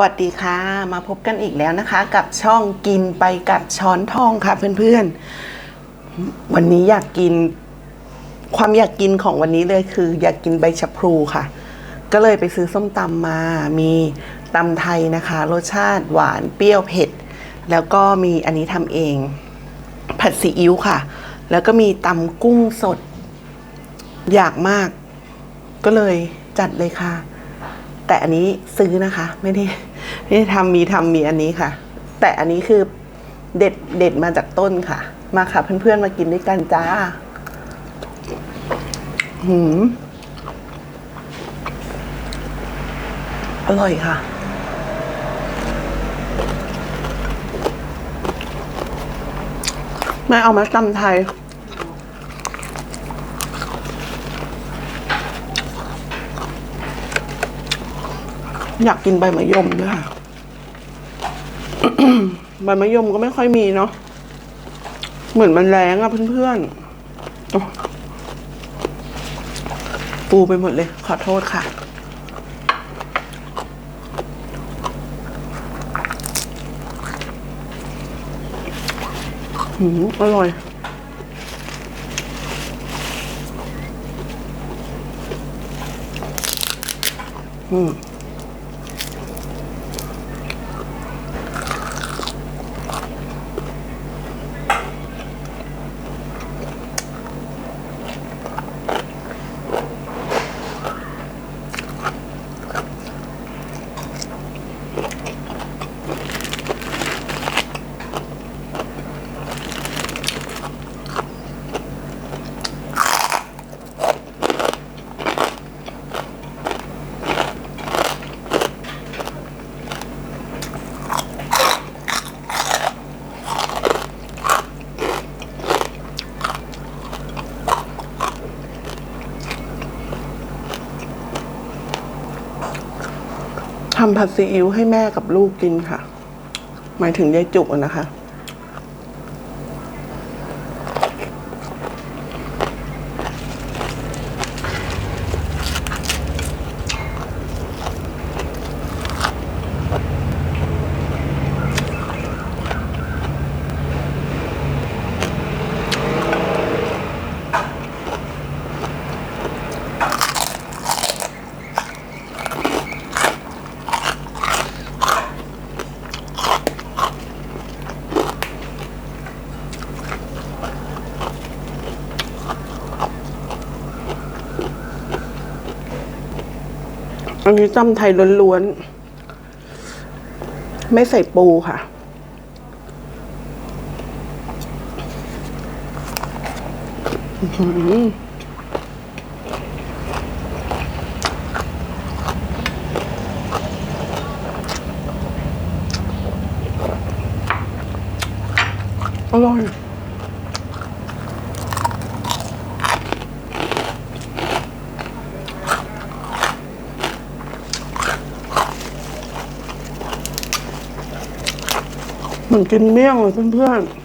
วัสดีค่ะ มาพบกันอีกแล้วนะคะ กับช่องกินไปกับช้อนทองค่ะ เพื่อนๆ วันนี้อยากกิน ความอยากกินของวันนี้เลยคือ อยากกินใบชะพลูค่ะ ก็เลยไปซื้อส้มตำมา มีตำไทยนะคะ รสชาติหวานเปรี้ยวเผ็ด แล้วก็มีอันนี้ทำเอง ผัดซีอิ๊วค่ะ แล้วก็มีตำกุ้งสด อยากมาก ก็เลยจัดเลยค่ะ แต่อันนี้ซื้อนะคะ ไม่ได้ไม่ได้ทำมีทำมีอันนี้ค่ะ แต่อันนี้คือเด็ดเด็ดมาจากต้นค่ะ มาค่ะ เพื่อนๆมากินด้วยกันจ้าหืมอร่อยค่ะม่เอามาตำไทย อยากกินใบมะยมด้วยค่ะใบมะยมก็ไม่ค่อยมีเนาะเหมือนมันแรงอะเพื่อนๆปูไปหมดเลย ขอโทษค่ะหืมอร่อยอืม ทำผัดซีอิ๊วให้แม่กับลูกกินค่ะ หมายถึงยายจุกนะคะ อันนี้จำไทยล้วนๆ ไม่ใส่ปูค่ะอื้อหืออร่อย เหมือนกินเมี่ยงเลยเพื่อนๆ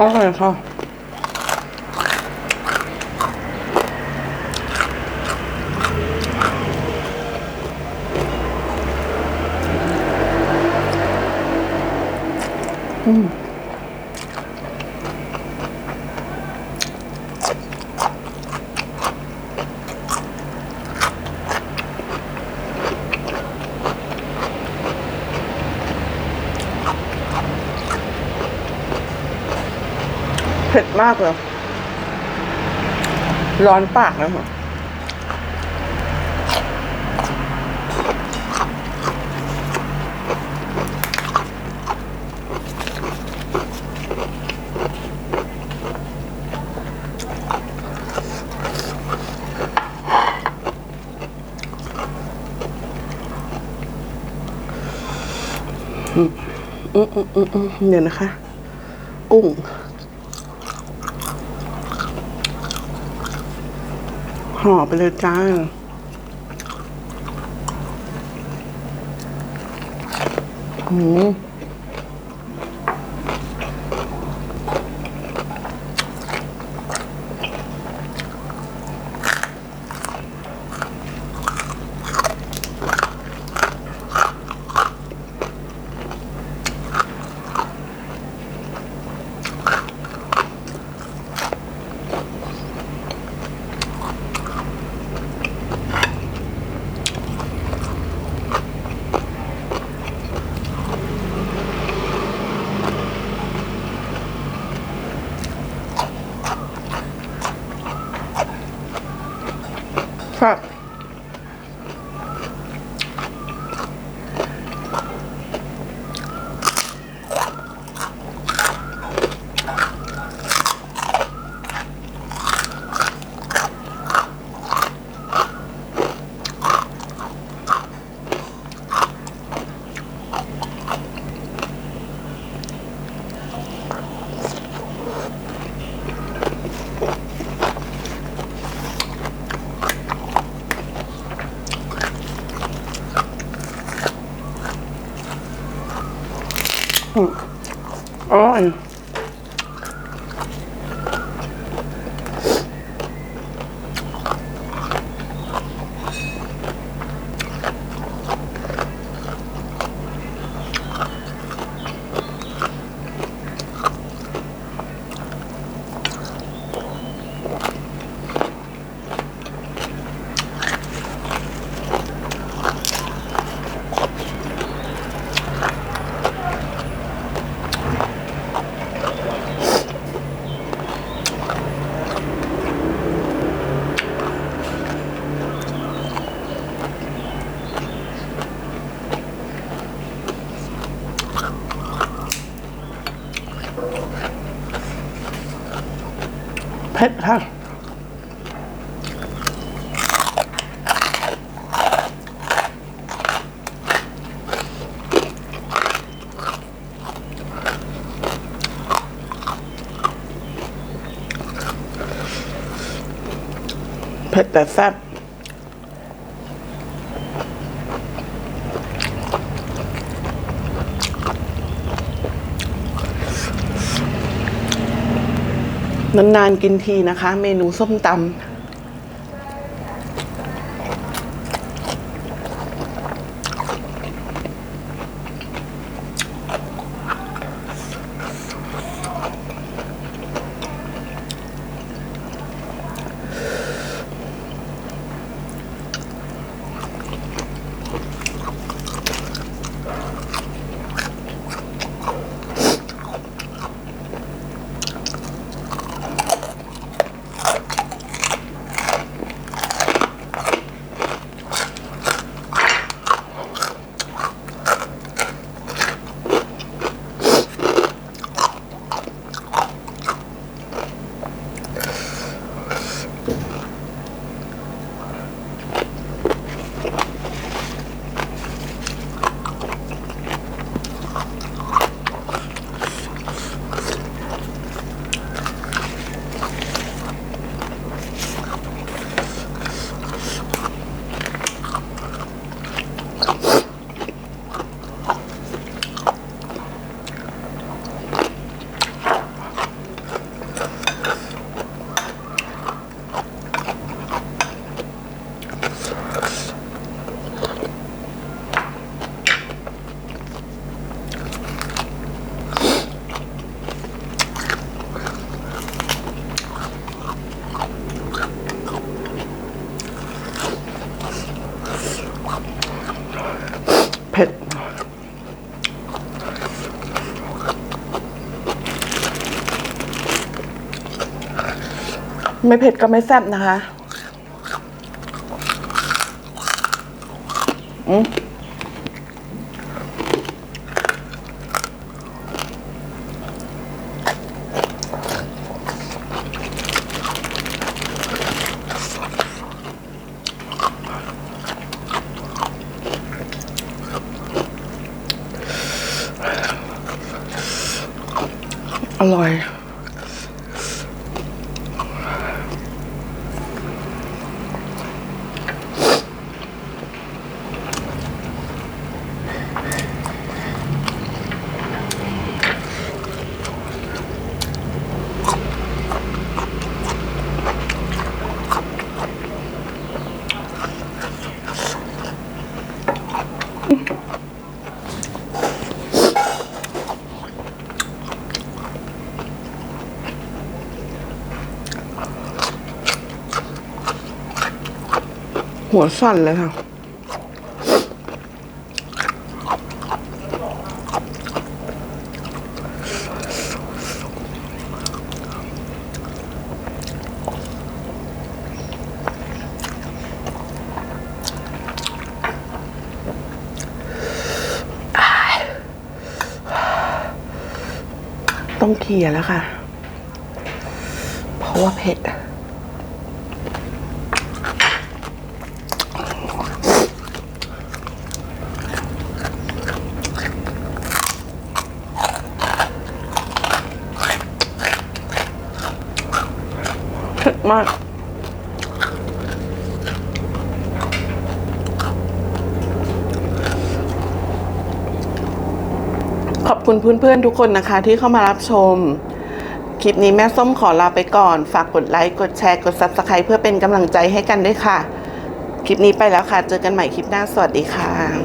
อร่อ ผ็ดมากเลย ร้อนปากเลยค่ะออืมอืมอืมอืมเดี๋ยวนะคะ กุ้ง ห่อไปเลยจ้าอืม ครับ อร่อย เผ็ดค่ะเผ็ดแต่แซ่บ นานๆกินทีนะคะ เมนูส้มตำ ไม่เผ็ดก็ไม่แซ่บนะคะอร่อย หัวสั่นเลยค่ะ ต้องเคลียร์แล้วค่ะ เพราะว่าเผ็ดเผ็ มาก ขอบคุณเพื่อนๆทุกคนนะคะ ที่เข้ามารับชม คลิปนี้แม่ส้มขอลาไปก่อน ฝากกดไลค์ กดแชร์ กด Subscribe เพื่อเป็นกำลังใจให้กันด้วยค่ะ คลิปนี้ไปแล้วค่ะ เจอกันใหม่คลิปหน้า สวัสดีค่ะ